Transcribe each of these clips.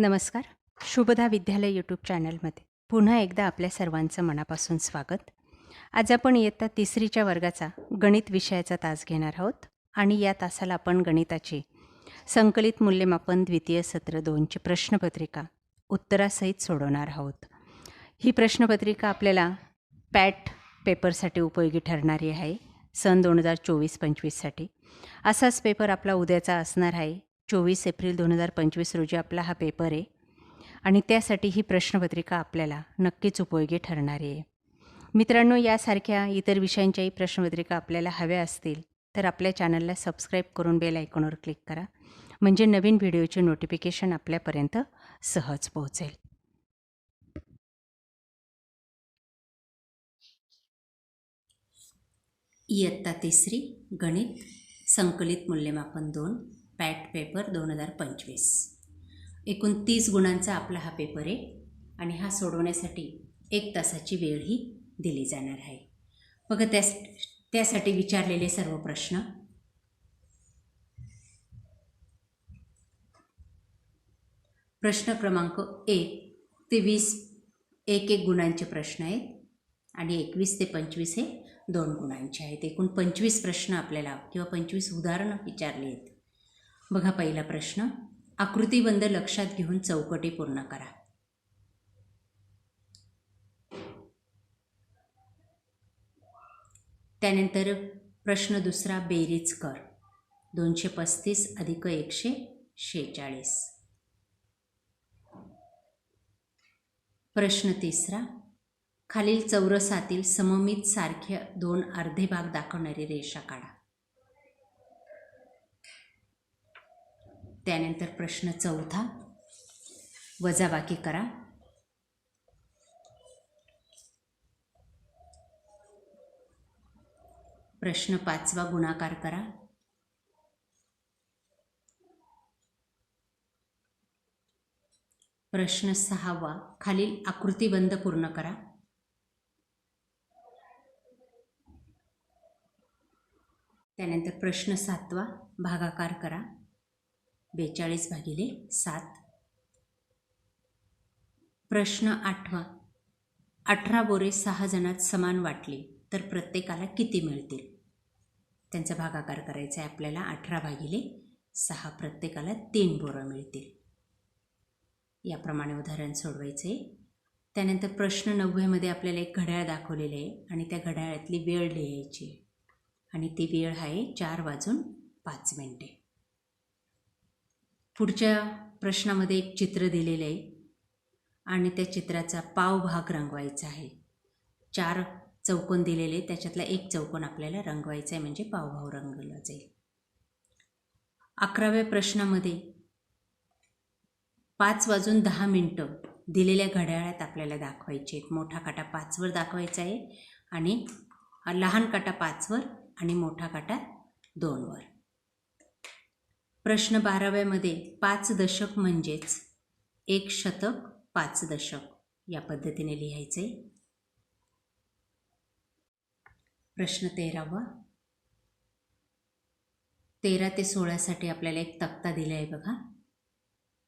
नमस्कार. शुभदा विद्यालय यूट्यूब चॅनलमध्ये. पुन्हा एकदा आपल्या सर्वांचं मनापासून स्वागत. आज आपण इयत्ता तिसरीच्या वर्गाचा गणित विषयाचा तास घेणार आहोत आणि या तासाला आपण गणिताची संकलित मूल्यमापन द्वितीय सत्र दोनची प्रश्नपत्रिका उत्तरासहित सोडवणार आहोत. ही प्रश्नपत्रिका आपल्याला पॅट पेपरसाठी उपयोगी ठरणारी आहे. सन दोन हजार चोवीस पंचवीससाठी. असाच पेपर आपला उद्याचा असणार आहे. चोवीस एप्रिल दोन हजार पंचवीस रोजी आपला हा पेपर आहे. आणि त्यासाठी ही प्रश्नपत्रिका आपल्याला नक्कीच उपयोगी ठरणारी आहे. मित्रांनो यासारख्या इतर विषयांच्याही प्रश्नपत्रिका आपल्याला हव्या असतील तर आपल्या चॅनलला सबस्क्राईब करून बेल आयकॉनवर क्लिक करा. म्हणजे नवीन व्हिडिओचे नोटिफिकेशन आपल्यापर्यंत सहज पोहोचेल. इयत्ता तिसरी गणित संकलित मूल्यमापन दोन. पॅट पेपर दोन हजार पंचवीस. एकूण तीस गुणांचा आपला हा पेपर आहे आणि हा सोडवण्यासाठी एक तासाची वेळही दिली जाणार आहे. बघा त्यास त्यासाठी विचारलेले सर्व प्रश्न. प्रश्न क्रमांक एक ते वीस एक एक गुणांचे प्रश्न आहेत आणि एकवीस ते पंचवीस हे दोन गुणांचे आहेत. एकूण पंचवीस प्रश्न आपल्याला किंवा पंचवीस उदाहरणं विचारली आहेत. बघा पहिला प्रश्न. आकृतीबंद लक्षात घेऊन चौकटी पूर्ण करा. त्यानंतर प्रश्न दुसरा बेरीज कर. दोनशे पस्तीस अधिक एकशे शेहेचाळीस. प्रश्न तिसरा. खालील चौरसातील सममित सारखे दोन अर्धे भाग दाखवणारी रेषा काढा. त्यानंतर प्रश्न चौथा. वजाबाकी करा. प्रश्न पाचवा गुणाकार करा. प्रश्न सहावा खालील आकृतीबंध पूर्ण करा. त्यानंतर प्रश्न सातवा भागाकार करा. बेचाळीस भागिले सात. प्रश्न आठवा. अठरा बोरे सहा जणात समान वाटले तर प्रत्येकाला किती मिळतील? त्यांचा भागाकार करायचा आहे आपल्याला. अठरा भागिले सहा प्रत्येकाला तीन बोरं मिळतील. याप्रमाणे उदाहरण सोडवायचे. आहे त्यानंतर प्रश्न नव्वेमध्ये आपल्याला एक घड्याळ दाखवलेलं आहे आणि त्या घड्याळातली वेळ लिहायची आहे. आणि ती वेळ आहे चार वाजून पाच मिनटे. पुढच्या प्रश्नामध्ये एक चित्र दिलेलं आहे. आणि त्या चित्राचा पाव भाग रंगवायचा आहे. चार चौकोन दिलेले त्याच्यातला एक चौकोन आपल्याला रंगवायचा आहे म्हणजे पावभाव रंगवला जाईल. अकराव्या प्रश्नामध्ये पाच वाजून दहा मिनटं दिलेल्या घड्याळात आपल्याला दाखवायचे आहेत. मोठा काटा पाचवर दाखवायचा आहे आणि लहान काटा पाचवर आणि मोठा काटा दोनवर प्रश्न बाराव्यामध्ये पाच दशक म्हणजेच एक शतक पाच दशक. या पद्धतीने लिहायचे प्रश्न तेरावा. तेरा ते सोळासाठी आपल्याला एक तक्ता दिला आहे बघा.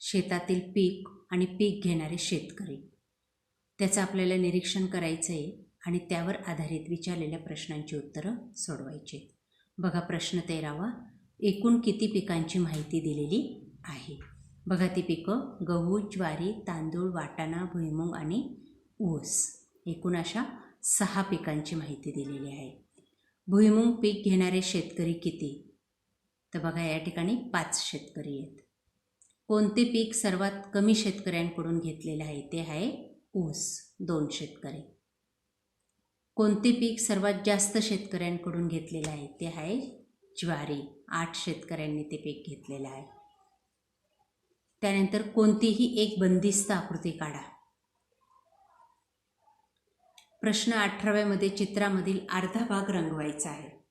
शेतातील पीक आणि पीक घेणारे शेतकरी. त्याचं आपल्याला निरीक्षण करायचं आहे आणि त्यावर आधारित विचारलेल्या प्रश्नांची उत्तरं सोडवायची. बघा प्रश्न तेरावा. एकूण किती पिकांची माहिती दिलेली आहे? बघा ती पिकं. गहू ज्वारी तांदूळ वाटाणा भुईमूग आणि ऊस. एकूण अशा सहा पिकांची माहिती दिलेली आहे. भुईमूग पीक घेणारे शेतकरी किती? तर बघा या ठिकाणी पाच शेतकरी आहेत. कोणते पीक सर्वात कमी शेतकऱ्यांकडून घेतलेलं आहे? ते आहे ऊस. दोन शेतकरी. कोणते पीक सर्वात जास्त शेतकऱ्यांकडून घेतलेलं आहे? ते आहे ज्वारी आठ शेतकऱ्यांनी ते पीक घेतलेलं आहे. त्यानंतर कोणतीही एक बंदिस्त आकृती काढा. प्रश्न अठराव्यामध्ये चित्रामधील अर्धा भाग रंगवायचा आहे.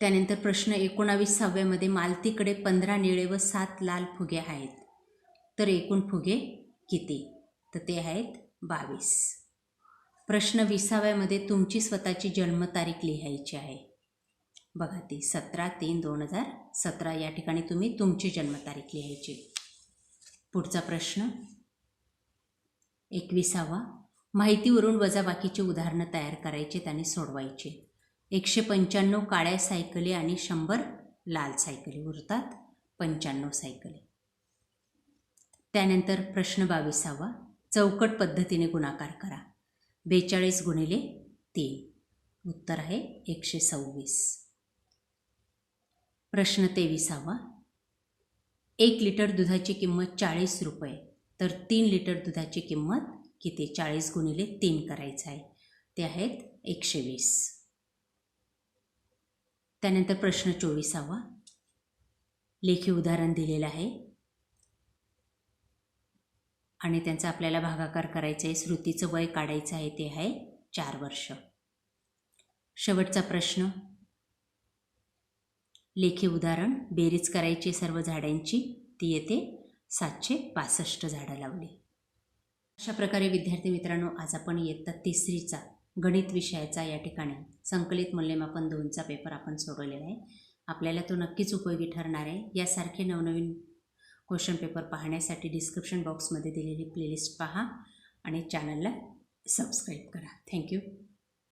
त्यानंतर प्रश्न एकोणावीसाव्यामध्ये मालतीकडे पंधरा निळे व सात लाल फुगे आहेत. तर एकूण फुगे किती? तर ते आहेत बावीस. प्रश्न विसाव्यामध्ये तुमची स्वतःची जन्मतारीख लिहायची आहे. बघा ती सतरा तीन दोन हजार सतरा या ठिकाणी तुम्ही तुमची जन्मतारीख लिहायची. पुढचा प्रश्न. एकविसावा. माहितीवरून वजाबाकीची उदाहरणं तयार करायची आणि सोडवायची. एकशे पंच्याण्णव काळ्या सायकली आणि शंभर लाल सायकली उरतात. पंच्याण्णव सायकली. त्यानंतर प्रश्न बावीसावा. चौकट पद्धतीने गुणाकार करा. बेचाळीस गुणिले तीन. उत्तर आहे एकशे सव्वीस. प्रश्न तेविसावा. एक लिटर दुधाची किंमत चाळीस रुपये. तर तीन लिटर दुधाची किंमत किती? चाळीस गुणिले तीन करायचं आहे. ते आहेत एकशे वीस. त्यानंतर प्रश्न चोवीसावा. लेखी उदाहरण दिलेलं आहे. आणि त्यांचा आपल्याला भागाकार करायचा आहे श्रुतीचं वय काढायचं आहे ते आहे चार वर्ष. शेवटचा प्रश्न. लेखी उदाहरण बेरीज करायची सर्व झाडांची ती येते सातशे पासष्ट झाडं लावली. अशा प्रकारे विद्यार्थी मित्रांनो आज आपण इयत्ता तिसरीचा गणित विषयाचा या ठिकाणी संकलित मूल्यमापन दोनचा पेपर आपण सोडवलेला आहे. आपल्याला तो नक्कीच उपयोगी ठरणार आहे. यासारखे नवनवीन क्वेश्चन पेपर पाहण्यासाठी डिस्क्रिप्शन बॉक्समध्ये दिलेली प्लेलिस्ट पहा आणि चॅनलला सबस्क्राईब करा. थँक्यू.